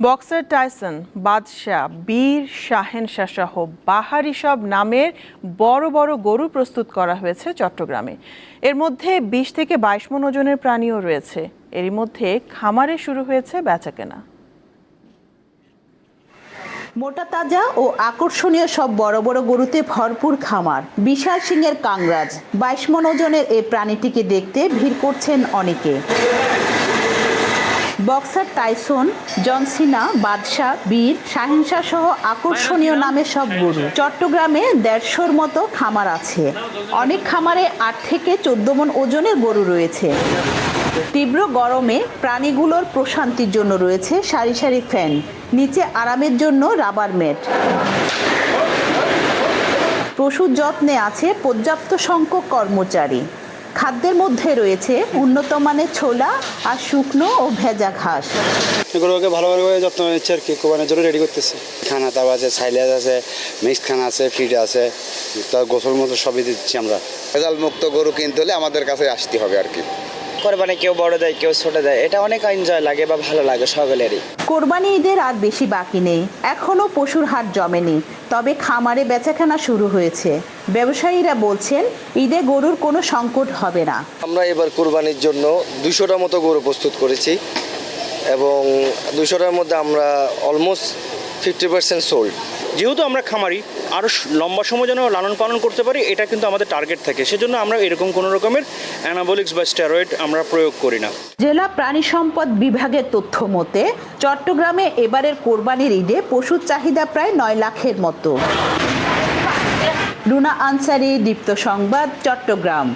Boxer Tyson বাদশাহ, বীর শাহেনশাহ সহ বাহারি সব নামের বড় বড় গরু প্রস্তুত করা হয়েছে চট্টগ্রামে। এর মধ্যে বিশ থেকে বাইশ মন ওজনের প্রাণীও রয়েছে। এরই মধ্যে খামারে শুরু হয়েছে বেচাকেনা। মোটা তাজা ও আকর্ষণীয় সব বড় বড় গরুতে ভরপুর খামার। বিশাল সিংয়ের কাংরাজ। বাইশ মন ওজনের এই প্রাণীটিকে দেখতে ভিড় করছেন অনেকে। বক্সার টাইসন জনসিনা বাদশাহ বীর শাহিনশাহ সহ আকর্ষণীয় নামে সব গরু। চট্টগ্রামে দেড়শোর মতো খামার আছে। অনেক খামারে আট থেকে চোদ্দ মন ওজনের গরু রয়েছে। তীব্র গরমে প্রাণীগুলোর প্রশান্তির জন্য রয়েছে সারি সারি ফ্যান। নিচে আরামের জন্য রাবার ম্যাট। পশুর যত্নে আছে পর্যাপ্ত সংখ্যক কর্মচারী। খাদ্যের মধ্যে রয়েছে উন্নত মানের ছোলা আর শুকনো ও ভেজা ঘাস। এগুলোকে ভালোভাবে যত্ন নিচ্ছে আর কি কোরবানির জন্য রেডি করতেছে। খানা তাও আছে সাইলেজ আছে মিক্স খানা আছে ফিড আছে তার গোসল মতো সবই দিচ্ছি আমরা। ভেজাল মুক্ত গরু কিনতে হলে আমাদের কাছে আসতে হবে আর কি। কোরবানি কেউ বড় দেয় কেউ ছোট দেয় এটা অনেক এনজয় লাগে বা ভালো লাগে সকলেরই। কোরবানি ঈদের আর বেশি বাকি নেই এখনও পশুর হাট জমেনি তবে খামারে বেচাকেনা শুরু হয়েছে। ব্যবসায়ীরা বলছেন ঈদে গরুর কোনো সংকট হবে না। আমরা এবার কোরবানির জন্য দুশোটা মতো গরু প্রস্তুত করেছি এবং দুশোটার মধ্যে আমরা অলমোস্ট ফিফটি পার্সেন্ট সোল্ড যেহেতু আমরা খামারি আরও লম্বা সময় যেন লালন পালন করতে পারি, এটা কিন্তু আমাদের টার্গেট থাকে। সেজন্য আমরা এরকম কোনো রকমের অ্যানাবলিক্স বা স্টেরয়েড আমরা প্রয়োগ করি না। জেলা প্রাণী সম্পদ বিভাগের তথ্য মতে, চট্টগ্রামে এবারের কোরবানির ঈদে পশুর চাহিদা প্রায় নয় লাখের মতো। রুনা আনসারি, দীপ্ত সংবাদ, চট্টগ্রাম।